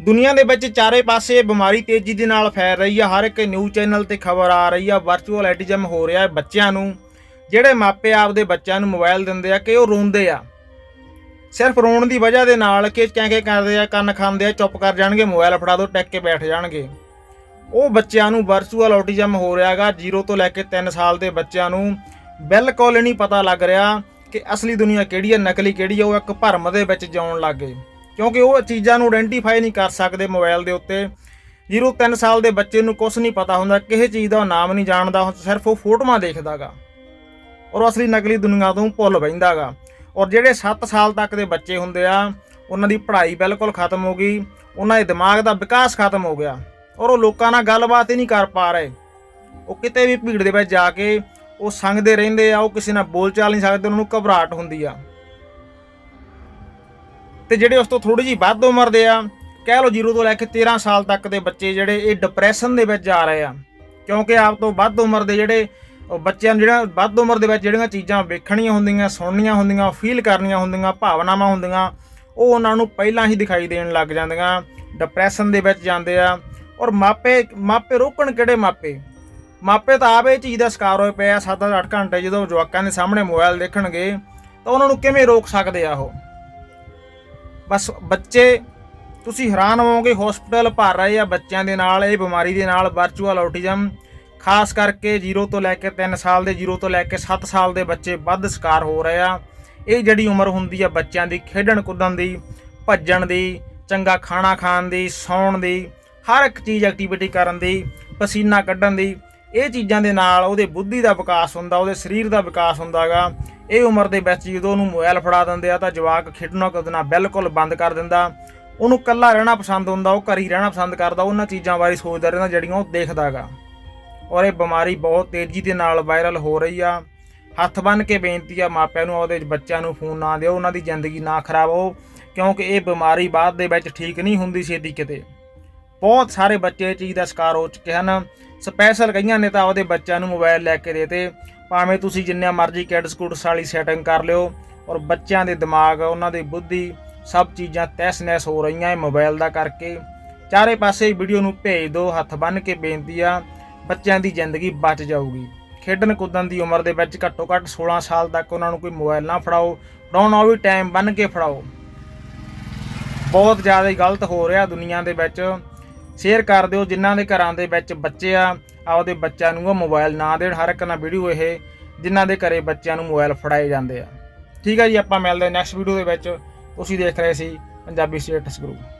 ਦੁਨੀਆ ਦੇ ਵਿੱਚ ਚਾਰੇ ਪਾਸੇ ਇਹ ਬਿਮਾਰੀ ਤੇਜ਼ੀ ਦੇ ਨਾਲ ਫੈਲ ਰਹੀ ਆ। ਹਰ ਇੱਕ ਨਿਊਜ਼ ਚੈਨਲ ਤੇ ਖਬਰ ਆ ਰਹੀ ਆ। ਵਰਚੁਅਲ ਐਟਿਜ਼ਮ ਹੋ ਰਿਹਾ ਹੈ ਬੱਚਿਆਂ ਨੂੰ। ਜਿਹੜੇ ਮਾਪੇ ਆਪਦੇ ਬੱਚਿਆਂ ਨੂੰ ਮੋਬਾਈਲ ਦਿੰਦੇ ਆ ਕਿ ਉਹ ਰੋਂਦੇ ਆ। ਸਿਰਫ ਰੋਣ ਦੀ ਵਜ੍ਹਾ ਦੇ ਨਾਲ ਕਿ ਚੈਂਕੇ ਕਰਦੇ ਆ, ਕੰਨ ਖਾਂਦੇ ਆ, ਚੁੱਪ ਕਰ ਜਾਣਗੇ ਮੋਬਾਈਲ ਫੜਾ ਦੋ, ਟੈਕ ਕੇ ਬੈਠ ਜਾਣਗੇ। ਉਹ ਬੱਚਿਆਂ ਨੂੰ ਵਰਚੁਅਲ ਔਟਿਜ਼ਮ ਹੋ ਰਿਹਾਗਾ 0 ਤੋਂ ਲੈ ਕੇ 3 ਸਾਲ ਦੇ ਬੱਚਿਆਂ ਨੂੰ ਬਿਲਕੁਲ ਨਹੀਂ ਪਤਾ ਲੱਗ ਰਿਹਾ ਕਿ ਅਸਲੀ ਦੁਨੀਆ ਕਿਹੜੀ ਹੈ, ਨਕਲੀ ਕਿਹੜੀ ਹੈ, ਉਹ ਇੱਕ ਭਰਮ ਦੇ ਵਿੱਚ ਜਿਉਣ ਲੱਗ ਗਏ। ਕਿਉਂਕਿ ਉਹ ਚੀਜ਼ਾਂ ਨੂੰ ਆਇਡੈਂਟੀਫਾਈ ਨਹੀਂ ਕਰ ਸਕਦੇ ਮੋਬਾਈਲ ਦੇ ਉੱਤੇ। 0 3 ਸਾਲ ਦੇ ਬੱਚੇ ਨੂੰ ਕੁਝ ਨਹੀਂ ਪਤਾ ਹੁੰਦਾ, ਕਿਸੇ ਚੀਜ਼ ਦਾ ਨਾਮ ਨਹੀਂ ਜਾਣਦਾ ਸਿਰਫ ਉਹ ਫੋਟੋਆਂ ਦੇਖਦਾਗਾ। ਔਰ ਅਸਲੀ ਨਕਲੀ ਦੁਨੀਆ ਤੋਂ ਭੁੱਲ ਬੈਂਦਾਗਾ। ਔਰ ਜਿਹੜੇ 7 ਸਾਲ ਤੱਕ ਦੇ ਬੱਚੇ ਹੁੰਦੇ ਆ, ਉਹਨਾਂ ਦੀ ਪੜ੍ਹਾਈ ਬਿਲਕੁਲ ਖਤਮ ਹੋ ਗਈ, ਉਹਨਾਂ ਦੇ ਦਿਮਾਗ ਦਾ ਵਿਕਾਸ ਖਤਮ ਹੋ ਗਿਆ। ਔਰ ਉਹ ਲੋਕਾਂ ਨਾਲ ਗੱਲਬਾਤ ਹੀ ਨਹੀਂ ਕਰ ਪਾ ਰਹੇ। ਉਹ ਕਿਤੇ ਵੀ ਭੀੜ ਦੇ ਵਿੱਚ ਜਾ ਕੇ ਉਹ ਸੰਗਦੇ ਰਹਿੰਦੇ ਆ, ਉਹ ਕਿਸੇ ਨਾਲ ਬੋਲਚਾਲ ਨਹੀਂ ਸਕਦੇ, ਉਹਨਾਂ ਨੂੰ ਘਬਰਾਹਟ ਹੁੰਦੀ ਆ। ਤੇ ਜਿਹੜੇ ਉਸ ਤੋਂ ਥੋੜੀ ਜਿਹੀ ਵੱਧ ਉਮਰ ਦੇ ਆ, ਕਹਿ ਲਓ 0 ਤੋਂ ਲੈ ਕੇ 13 ਸਾਲ ਤੱਕ ਦੇ ਬੱਚੇ ਜਿਹੜੇ ਇਹ ਡਿਪਰੈਸ਼ਨ ਦੇ ਵਿੱਚ ਜਾ ਰਹੇ ਆ। ਕਿਉਂਕਿ ਆਪ ਤੋਂ ਵੱਧ ਉਮਰ ਦੇ ਜਿਹੜੇ ਬੱਚਿਆਂ ਨੂੰ ਜਿਹੜਾ ਵੱਧ ਉਮਰ ਦੇ ਵਿੱਚ ਜਿਹੜੀਆਂ ਚੀਜ਼ਾਂ ਵੇਖਣੀਆਂ ਹੁੰਦੀਆਂ, ਸੁਣਨੀਆਂ ਹੁੰਦੀਆਂ ਫੀਲ ਕਰਨੀਆਂ ਹੁੰਦੀਆਂ, ਭਾਵਨਾਵਾਂ ਹੁੰਦੀਆਂ, ਉਹ ਉਹਨਾਂ ਨੂੰ ਪਹਿਲਾਂ ਹੀ ਦਿਖਾਈ ਦੇਣ ਲੱਗ ਜਾਂਦੀਆਂ ਡਿਪਰੈਸ਼ਨ ਦੇ ਵਿੱਚ ਜਾਂਦੇ ਆ। ਔਰ ਮਾਪੇ ਮਾਪੇ ਰੋਕਣ ਕਿਹੜੇ ਮਾਪੇ? ਮਾਪੇ ਤਾਂ ਆਪ ਇਹ ਚੀਜ਼ ਦਾ ਸ਼ਿਕਾਰ ਹੋਏ ਪਏ ਆ 7-8 ਘੰਟੇ ਜਦੋਂ ਜਵਾਕਾਂ ਦੇ ਸਾਹਮਣੇ ਮੋਬਾਈਲ ਦੇਖਣਗੇ, ਤਾਂ ਉਹਨਾਂ ਨੂੰ ਕਿਵੇਂ ਰੋਕ ਸਕਦੇ ਆ ਉਹ? ਬਸ ਬੱਚੇ, ਤੁਸੀਂ ਹੈਰਾਨ ਹੋਵੋਗੇ ਹਸਪੀਟਲ ਭਰ ਰਹੇ ਆ ਬੱਚਿਆਂ ਦੇ ਨਾਲ, ਇਹ ਬਿਮਾਰੀ ਦੇ ਨਾਲ ਵਰਚੁਅਲ ਔਟਿਜ਼ਮ ਖਾਸ ਕਰਕੇ 0 ਤੋਂ ਲੈ ਕੇ 3 ਸਾਲ ਦੇ 0 ਤੋਂ ਲੈ ਕੇ 7 ਸਾਲ ਦੇ ਬੱਚੇ ਵੱਧ ਸ਼ਿਕਾਰ ਹੋ ਰਹੇ ਆ। ਇਹ ਜਿਹੜੀ ਉਮਰ ਹੁੰਦੀ ਆ ਬੱਚਿਆਂ ਦੀ, ਖੇਡਣ ਕੁੱਦਣ ਦੀ, ਭੱਜਣ ਦੀ, ਚੰਗਾ ਖਾਣਾ ਖਾਣ ਦੀ, ਸੌਣ ਦੀ, ਹਰ ਇੱਕ ਚੀਜ਼ ਐਕਟੀਵਿਟੀ ਕਰਨ ਦੀ, ਪਸੀਨਾ ਕੱਢਣ ਦੀ, ਇਹ ਚੀਜ਼ਾਂ ਦੇ ਨਾਲ ਉਹਦੇ ਬੁੱਧੀ ਦਾ ਵਿਕਾਸ ਹੁੰਦਾ, ਉਹਦੇ ਸਰੀਰ ਦਾ ਵਿਕਾਸ ਹੁੰਦਾਗਾ। ਇਹ ਉਮਰ ਦੇ ਵਿੱਚ ਜਦੋਂ ਉਹਨੂੰ ਮੋਬਾਈਲ ਫੜਾ ਦਿੰਦੇ ਆ ਤਾਂ ਜਵਾਕ ਖੇਡਣਾ ਕੁੱਦਣਾ ਬਿਲਕੁਲ ਬੰਦ ਕਰ ਦਿੰਦਾ। ਉਹਨੂੰ ਇਕੱਲਾ ਰਹਿਣਾ ਪਸੰਦ ਹੁੰਦਾ, ਉਹ ਘਰ ਹੀ ਰਹਿਣਾ ਪਸੰਦ ਕਰਦਾ, ਉਹਨਾਂ ਚੀਜ਼ਾਂ ਬਾਰੇ ਸੋਚਦਾ ਰਹਿੰਦਾ ਜਿਹੜੀਆਂ ਉਹ ਦੇਖਦਾਗਾ। ਔਰ ਇਹ ਬਿਮਾਰੀ ਬਹੁਤ ਤੇਜ਼ੀ ਦੇ ਨਾਲ ਵਾਇਰਲ ਹੋ ਰਹੀ ਆ। ਹੱਥ ਬੰਨ ਕੇ ਬੇਨਤੀ ਆ ਮਾਪਿਆਂ ਨੂੰ ਉਹਦੇ ਬੱਚਿਆਂ ਨੂੰ ਫੋਨ ਨਾ ਦਿਓ, ਉਹਨਾਂ ਦੀ ਜ਼ਿੰਦਗੀ ਨਾ ਖਰਾਬ ਹੋ, ਕਿਉਂਕਿ ਇਹ ਬਿਮਾਰੀ ਬਾਅਦ ਦੇ ਵਿੱਚ ਠੀਕ ਨਹੀਂ ਹੁੰਦੀ ਛੇਤੀ ਕਿਤੇ। ਬਹੁਤ ਸਾਰੇ ਬੱਚੇ ਇਹ ਚੀਜ਼ ਦਾ ਸ਼ਿਕਾਰ ਹੋ ਚੁੱਕੇ ਹਨ। ਸਪੈਸ਼ਲ ਕਈਆਂ ਨੇ ਤਾਂ ਉਹਦੇ ਬੱਚਿਆਂ ਨੂੰ ਮੋਬਾਈਲ ਲੈ ਕੇ ਦੇਤੇ। ਭਾਵੇਂ ਤੁਸੀਂ ਜਿੰਨਾ ਮਰਜ਼ੀ ਕਿਡਸ ਕੁਡਸ ਵਾਲੀ ਸੈਟਿੰਗ ਕਰ ਲਿਓ, ਔਰ ਬੱਚਿਆਂ ਦੇ ਦਿਮਾਗ, ਉਹਨਾਂ ਦੀ ਬੁੱਧੀ, ਸਭ ਚੀਜ਼ਾਂ ਤਹਿਸ-ਨਹਿਸ ਹੋ ਰਹੀਆਂ ਇਹ ਮੋਬਾਈਲ ਦਾ ਕਰਕੇ। ਚਾਰੇ ਪਾਸੇ ਵੀਡੀਓ ਨੂੰ ਭੇਜ ਦਿਓ ਹੱਥ ਬੰਨ ਕੇ ਬੇਨਤੀ ਆ, ਬੱਚਿਆਂ ਦੀ ਜ਼ਿੰਦਗੀ ਬਚ ਜਾਊਗੀ। ਖੇਡਣ ਕੁੱਦਣ ਦੀ ਉਮਰ ਦੇ ਵਿੱਚ ਘੱਟੋ ਘੱਟ 16 ਸਾਲ ਤੱਕ ਉਹਨਾਂ ਨੂੰ ਕੋਈ ਮੋਬਾਈਲ ਨਾ ਫੜਾਓ ਫੜਾਉਣਾ ਉਹ ਵੀ ਟਾਈਮ ਬੰਨ ਕੇ ਫੜਾਓ। ਬਹੁਤ ਜ਼ਿਆਦਾ ਗਲਤ ਹੋ ਰਿਹਾ ਦੁਨੀਆ ਦੇ ਵਿੱਚ। ਸ਼ੇਅਰ ਕਰ ਦਿਓ, ਜਿਨ੍ਹਾਂ ਦੇ ਘਰਾਂ ਦੇ ਵਿੱਚ ਬੱਚੇ ਆ, ਆਪਦੇ ਬੱਚਿਆਂ ਨੂੰ ਉਹ ਮੋਬਾਈਲ ਨਾ ਦੇਣ, ਹਰ ਇੱਕ ਨਾਲ ਵੀਡੀਓ ਇਹ, ਜਿਨ੍ਹਾਂ ਦੇ ਘਰੇ ਬੱਚਿਆਂ ਨੂੰ ਮੋਬਾਈਲ ਫੜਾਏ ਜਾਂਦੇ ਆ। ਠੀਕ ਹੈ ਜੀ, ਆਪਾਂ ਮਿਲਦੇ ਨੈਕਸਟ ਵੀਡੀਓ ਦੇ ਵਿੱਚ। ਤੁਸੀਂ ਦੇਖ ਰਹੇ ਸੀ ਪੰਜਾਬੀ ਸਟੇਟਸ ਗਰੁੱਪ